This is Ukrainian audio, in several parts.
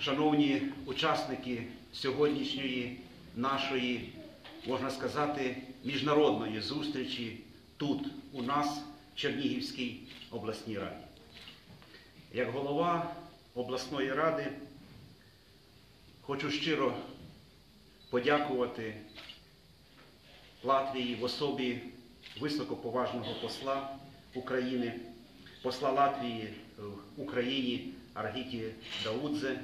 шановні учасники сьогоднішньої нашої, можна сказати, міжнародної зустрічі тут, у нас, в Чернігівській обласній раді. Як голова обласної ради хочу щиро подякувати Латвії в особі високоповажного посла України, посла Латвії в Україні Аргіті Даудзе,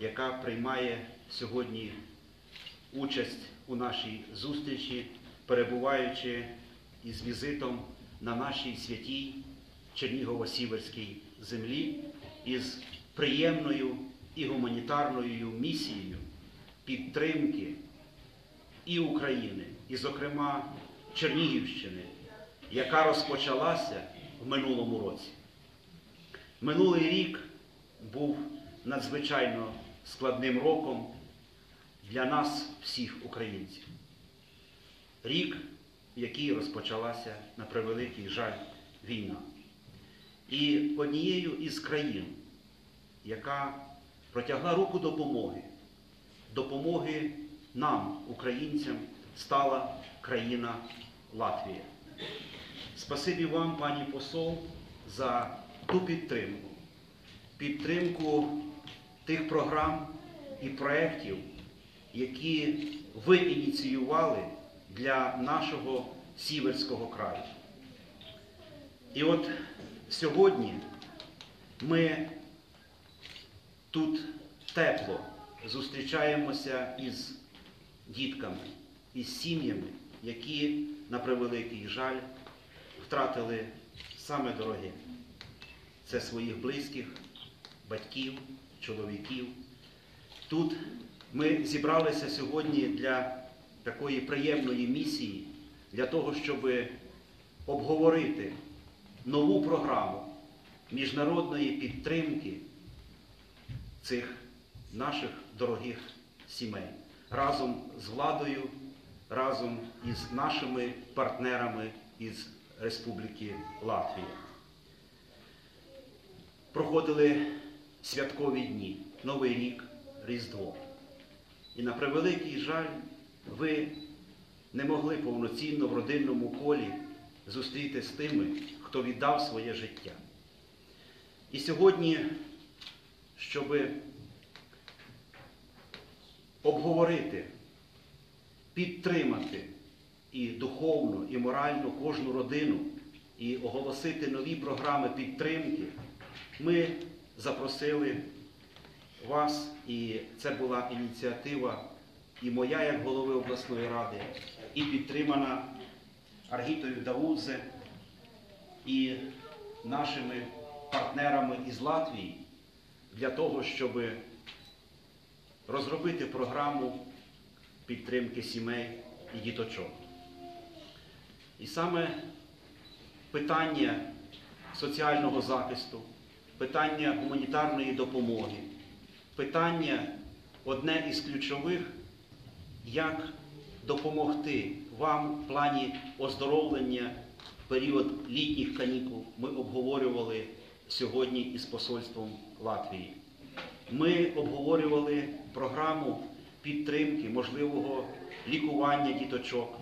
яка приймає сьогодні участь у нашій зустрічі, перебуваючи із візитом на нашій святій Чернігово-Сіверській землі із приємною і гуманітарною місією підтримки і України, і, зокрема, Чернігівщини, яка розпочалася в минулому році. Минулий рік був надзвичайно складним роком для нас, всіх українців. Рік, в який розпочалася на превеликий жаль війна. І однією із країн, яка протягла руку допомоги, допомоги нам, українцям, стала країна Латвія. Спасибі вам, пані посол, за ту підтримку, підтримку тих програм і проєктів, які ви ініціювали для нашого сіверського краю. І от сьогодні ми тут тепло зустрічаємося із дітками, із сім'ями, які, на превеликий жаль, втратили саме дороге. Це своїх близьких, батьків, чоловіків. Тут ми зібралися сьогодні для такої приємної місії, для того, щоб обговорити нову програму міжнародної підтримки цих наших дорогих сімей разом з владою, разом із нашими партнерами із Республіки Латвія. Проходили святкові дні, Новий рік, Різдво. І на превеликий жаль, ви не могли повноцінно в родинному колі зустріти з тими, хто віддав своє життя. І сьогодні, щоб обговорити, підтримати і духовно, і морально кожну родину, і оголосити нові програми підтримки, ми запросили вас, і це була ініціатива і моя як голови обласної ради, і підтримана Аргітою Даудзе і нашими партнерами із Латвії для того, щоб розробити програму підтримки сімей і діточок. І саме питання соціального захисту, питання гуманітарної допомоги, питання одне із ключових, як допомогти вам в плані оздоровлення в період літніх канікул ми обговорювали сьогодні із посольством Латвії. Ми обговорювали програму підтримки можливого лікування діточок.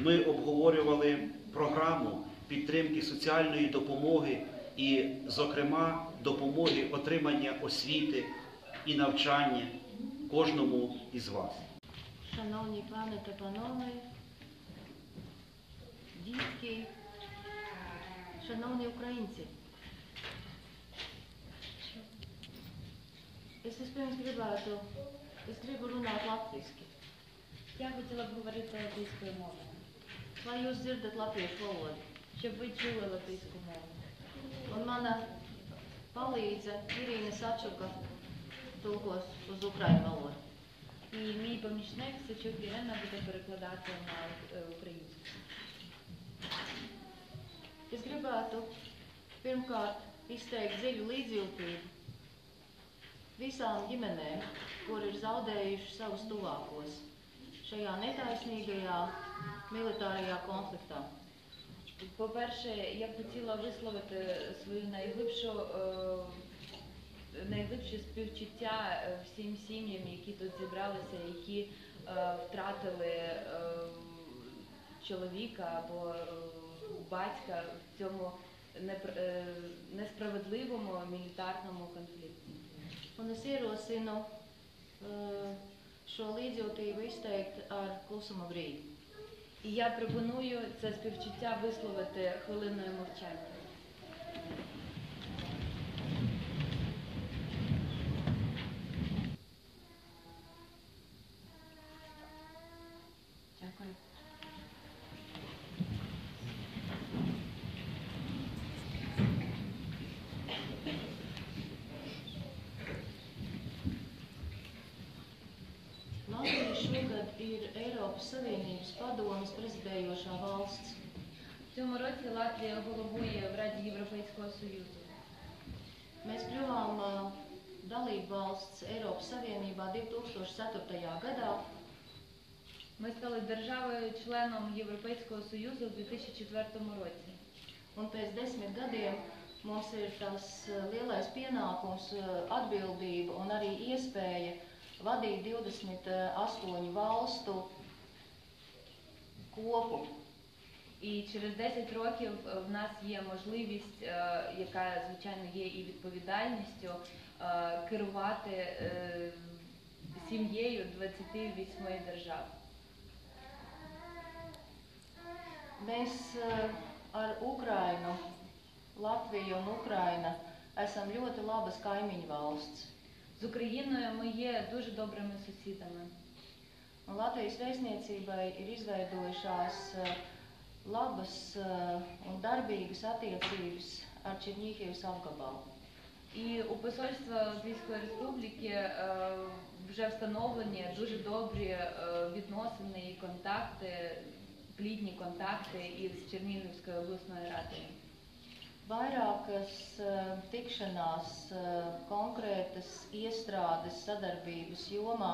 Ми обговорювали програму підтримки соціальної допомоги і, зокрема, допомоги отримання освіти і навчання кожному із вас. Шановні пани та панове, дітки, шановні українці. Es vispirms gribētu, es gribu runāt latviski. Я хотіла б говорити латвійською мовою, dzirdat latviešu valodu? щоб ви чули латвійську мову. Un mana palīdze Irīna Sačuka tulkos uz ukraiņu valodu. І мій помічник Сичук Ірина буде перекладати на е, українську. Es gribētu pirmkārt izteikt dziļu līdzjūtību visām ģimenēm, kur ir zaudējuši savus tuvākos šajā netaisnīgajā militārajā konfliktā. По-перше, я хотіла висловити свою найглибшу е, найглибші співчуття е, всім сім'ям, які тут зібралися, які е, втратили чоловіка або батька в цьому несправедливому мілітарному конфлікті. Un es ierosinu šo līdzjūtību izteikt ar klusuma brīdi. І я пропоную це співчуття висловити хвилиною мовчання. Дякую. Latvija šogad ir Eiropas Savienības padomas prezidējošā valsts. В цьому році Латвія головує в Раді Європейського Союзу. Mēs kļuvām uh, dalību valsts Eiropas Savienībā 2004. gadā, Ми стали державою-членом Європейського Союзу у 2004 році. un pēc desmit gadiem mums ir tas uh, lielais pienākums, uh, atbildība un arī iespēja vadīt 28 valstu kopu. І через 10 років е, в нас є можливість, е, яка звичайно є і відповідальністю, е, керувати сім'єю 28 держав. Mēs ar Ukrainu, Latviju un Ukraina esam ļoti labas kaimiņu valsts. З Україною ми є дуже добрими сусідами. Un Latvijas vēstniecībai ir izveidojušās uh, labas uh, un darbīgas attiecības ar Černīhivas apgabalu. І у посольства Латвійської Республіки е, вже встановлені дуже добрі е, відносини і контакти, плідні контакти із Чернігівською обласною радою. Vairākas uh, tikšanās, uh, konkrētas iestrādes sadarbības jomā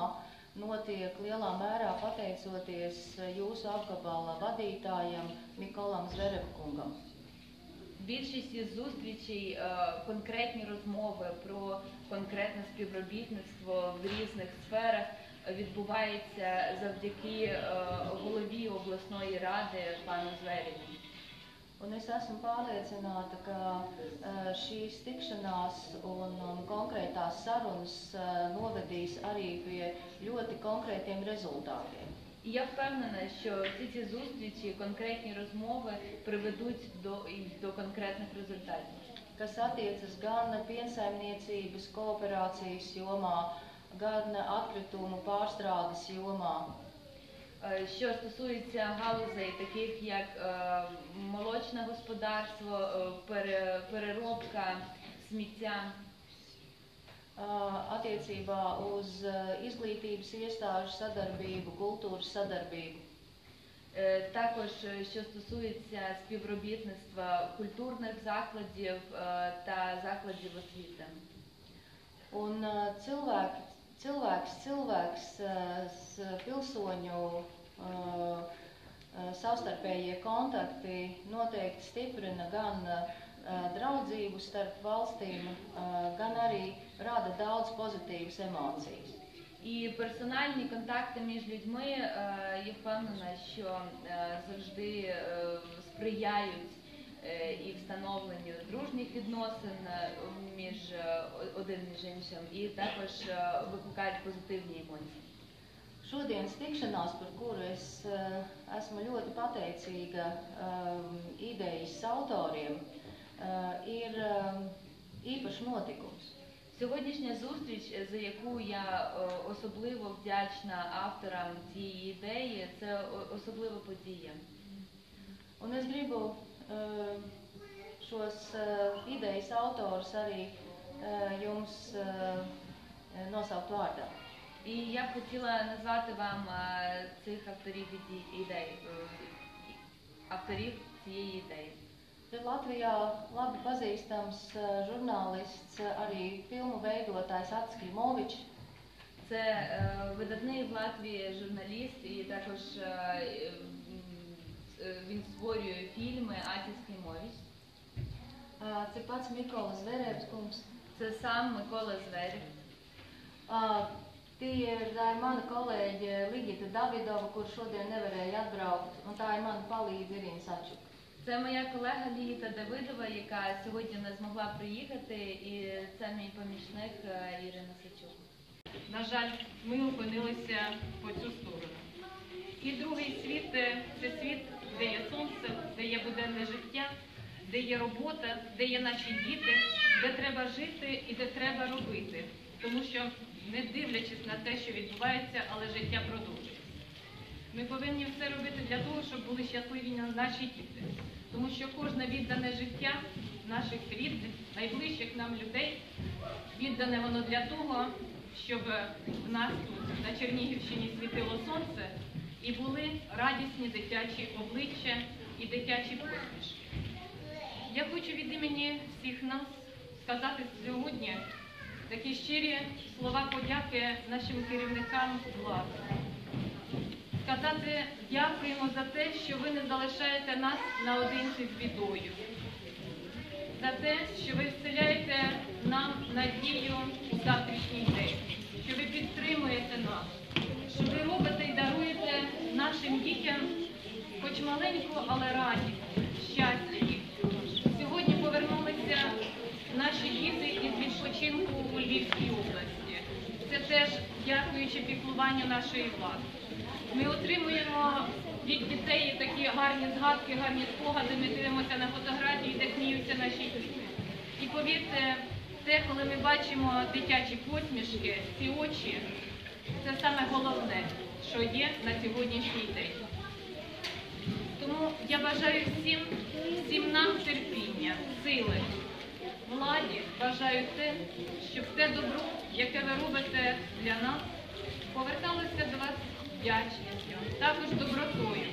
notiek lielā mērā pateicoties uh, jūsu apgabala vadītājam Mikolam Zverevkungam. Більшість із зустрічей, конкретні розмови про конкретне співробітництво в різних сферах відбувається завдяки голові обласної ради пану Зверіну. Un es esmu pārliecināta, ka uh, šīs tikšanās un, konkrētās sarunas novedīs arī pie ļoti konkrētiem rezultātiem. І я впевнена, що всі ці зустрічі, конкретні розмови приведуть до, до конкретних результатів. kas attiecas gan piensaimniecības kooperācijas jomā, gan atkritumu pārstrādes jomā. Е, Що стосується галузей, таких як е, молочне господарство, е, переробка сміття, attiecībā uz uh, izglītības iestāžu sadarbību, kultūras sadarbību. Е, Також е, що стосується співробітництва культурних закладів е, та закладів освіти. Un uh, cilvēki, cilvēks, cilvēks, uh, s- pilsoņu uh, uh, savstarpējie kontakti noteikti stiprina gan uh, draudzību starp valstīm, uh, gan arī rada daudz pozitīvas emocijas. І персональні контакти між людьми, е, я впевнена, що е, завжди е, сприяють і встановленню дружніх відносин між один між іншим, і також викликають позитивні емоції. Šodienas tikšanās, par kuru es esmu ļoti pateicīga um, idejas autoriem, ir īpašs notikums. Сьогоднішня зустріч, е, за яку я е, особливо вдячна авторам цієї ідеї, це особлива подія. Un es gribu šos idejas autors arī jums nosaukt vārdā. І я б хотіла назвати вам е, цих авторів ідей, е, авторів цієї ідеї. Ir Latvijā labi pazīstams uh, žurnālists, uh, arī filmu veidotājs Ats Klimovičs. Це е, видатний в Латвії журналіст, і також е, е, м, е, він створює фільми Атіс Клімович. Uh, Cik pats Mikolas Verēvs kungs. Це сам Микола Зверів. Uh, tie ir, tā ir mana kolēģe Ligita Davidova, kur šodien nevarēja atbraukt, un tā ir mana palīdze Irina Sačuka. Це моя колега Лігіта Давидова, яка сьогодні не змогла приїхати, і це мій помічник е, Ірина Сачук. На жаль, ми опинилися по цю сторону. І другий світ е, це світ, де є сонце, де є буденне життя, де є робота, де є наші діти, де треба жити і де треба робити. Тому що, не дивлячись на те, що відбувається, але життя продовжується. Ми повинні все робити для того, щоб були щасливі наші діти. Тому що кожне віддане життя наших рідних, найближчих нам людей, віддане воно для того, щоб в нас тут на Чернігівщині світило сонце і були радісні дитячі обличчя і дитячі посмішки. Я хочу від імені всіх нас сказати сьогодні такі щирі слова подяки нашим керівникам влади. Сказати дякуємо за те, що ви не залишаєте нас наодинці з бідою за те, що ви вселяєте нам надію у завтрашній день, що ви підтримуєте нас, що ви робите і даруєте нашим дітям хоч маленьку, але радість, щастя. Сьогодні повернулися наші діти із відпочинку у Львівській області. Це теж дякуючи піклуванню нашої влади. Ми отримуємо від дітей такі гарні згадки, гарні спогади. Ми дивимося на фотографії, де сміються наші діти. І повірте, те, коли ми бачимо дитячі посмішки, ці очі, це саме головне, що є на сьогоднішній день. Тому я бажаю всім, всім нам терпіння, сили, владі, бажаю те, щоб те добро, яке ви робите для нас, поверталося до вас вдячністю, також добротою.